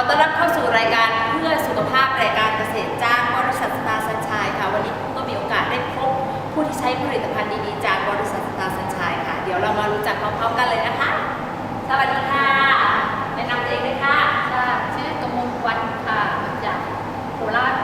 ขอต้อนรับเข้าสู่รายการเพื่อสุขภาพรายการเกษตรจ้างบริษัทสตาร์สัญชัยค่ะ วันนี้ก็มีโอกาสได้พบผู้ที่ใช้ผลิตภัณฑ์ดีๆจากบริษัทสตาร์สัญชัยค่ะ เดี๋ยวเรามารู้จักพร้อมๆกันเลยนะคะ สวัสดีค่ะแนะนำตัวเองด้วยค่ะ ค่ะชื่อกมลวันค่ะ จากโคราช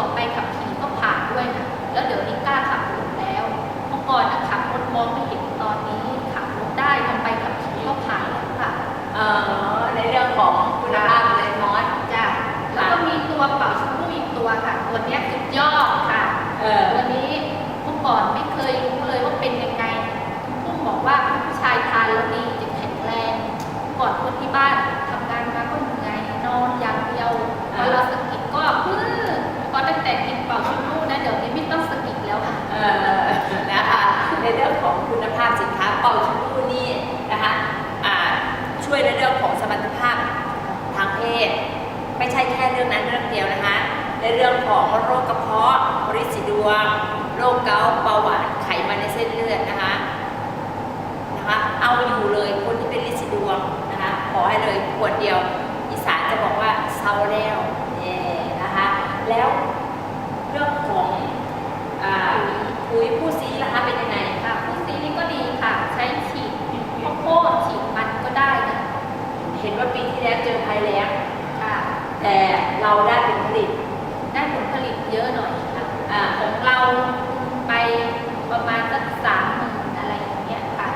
อไปขับขี่ก็ผ่านด้วยนะแล้วเดี๋ยวนี้กล้าขับรถแล้วเมื่อก่อนขับรถมองไม่เห็นตอนนี้ขับรถได้ทำไปขับขี่ก็ผ่านแล้วค่ะเออในเรื่องของคุณภาพเลยมอสจ้ะแล้วก็มีตัวเป่าชมพู่อีกตัวค่ะ ตัวนี้สุดยอดค่ะตัวนี้เมื่อก่อนไม่เคยรู้เลยว่าเป็นยังไงพุ่มบอกว่าผู้ชายทานแล้วดีจะแข็งแรงก่อนคนที่บ้านทำงานมาก็เหนื่อยนอนอย่างเดียวพอเราสกิดก็พื้น ตั้งแต่กินเป่าชิมูนะเดี๋ยวนี้ไม่ต้องสะกิดแล้วค่ะ เออนะคะในเรื่องของคุณภาพสินค้าเป่าชูรูนี่นะคะอ่าช่วยในเรื่องของสมรรถภาพทางเพศ ไม่ใช่แค่เรื่องนั้นเรื่องเดียวนะคะ ในเรื่องของโรคกระเพาะริดสีดวงโรคเกาต์เบาหวานไขมันในเส้นเลือดนะคะนะคะ เอาอยู่เลยคนที่เป็นริดสีดวงนะคะขอให้เลยขวดเดียว อีสานจะบอกว่าเซาแล้วเนี่ยนะคะ แล้วเรื่องของอ่าปุ๋ยผู้ซีล่ะคะเป็นยังไง ค่ะฟูซีนี่ก็ดีค่ะ ใช้ฉีดข้าวโพดฉีดมันก็ได้นะ เห็นว่าปีที่แล้วเจอภัยแล้ง ค่ะ แต่เราได้ผลผลิตได้ผลผลิตเยอะหน่อยค่ะอ่าของเราไปประมาณสักสามหมื่นอะไรอย่างเงี้ยค่ะ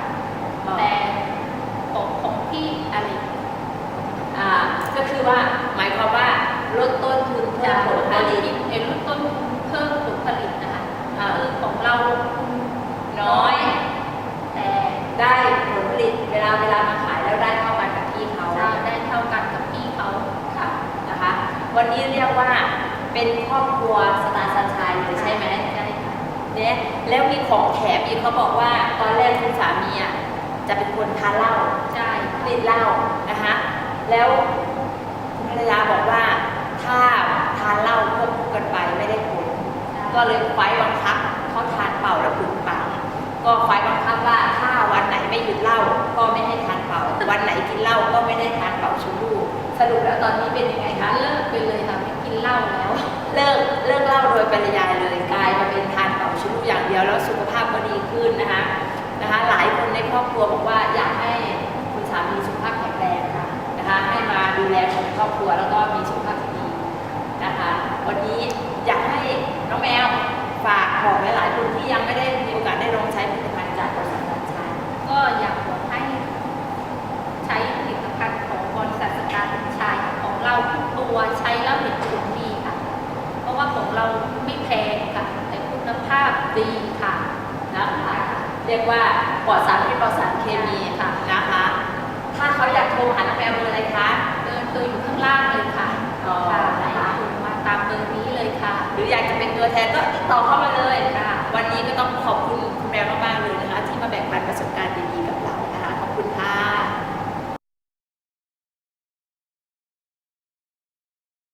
แต่ของของพี่อะไรอ่าก็คือว่าหมายความว่าลดต้นทุนเพิ่จะมผผลลผผลิลิตตเอ็นลดต้นทุนเพิ่มผลผลิตนะคะอ่าคือของเราลงทุนน้อย แต่ได้ผลผลิตเวลาเวลามาขายแล้วได้เท่ากันกับที่เขา เราได้เท่ากันกับพี่เขา ค่ะนะคะ วันนี้เรียกว่าเป็นครอบครัวสไตล์ซันชายเลยใช่ไหมใช่ค่ะเนี่ยแล้วมีของแถมอีกเขาบอกว่าตอนแรกคุณสามีอะจะเป็นคนทานเหล้าใช่ค่ะติดเหล้านะคะแล้วคุณภรรยาบอกว่าถ้าทานเหล้าควบคู่กันไปไม่ได้ผลก็เลยไฟบังคับเขาทานเป่าแล้วปึงปังก็ไฟบังคับว่าถ้าวันไหนไม่หยุดเหล้าก็ไม่ให้ทานเป่าวันไหนกินเหล้าก็ไม่ได้ทานเป่าชูรู สรุปแล้วตอนนี้เป็นยังไงคะเลิกไปเลยค่ะไม่กินเหล้าแล้ว เลิกเลิกเหล้าโดยปริยายเลยกลายมาเป็นทานเป่าชูรูอย่างเดียวแล้วสุขภาพก็ดีขึ้นนะคะนะคะหลายคนในครอบครัวบอกว่าอยากให้คุณสามีสุขภาพแข็งแรงค่ะนะคะให้มาดูแลคนในครอบครัวแล้วก็มีสุขภาพที่ดีนะคะวันนี้อยากให้น้องแมวฝากบอกหลายๆคนที่ยังไม่ได้มีโอกาสได้ลองใช้ผลิตภัณฑ์จากบริษัทสัญชัย ก็อยากบอกให้ใช้ผลิตภัณฑ์ของบริษัทสการชายของเราทุกตัวใช้แล้วเห็นผลดีค่ะ เพราะว่าของเราไม่แพงค่ะแต่คุณภาพดีค่ะ นะคะ เรียกว่าปลอดสารพิษปลอดสารเคมีค่ะนะคะ ถ้าเขาอยากโทรหาน้องแมวเบอร์อะไรคะเดินเบอร์อยู่ข้างล่างเลยค่ะอ๋อค่ะให้โทรมาตามเบอร์นี้เลยค่ะ หรืออยากจะเป็นตัวแทนก็ติดต่อเข้ามาเลยค่ะ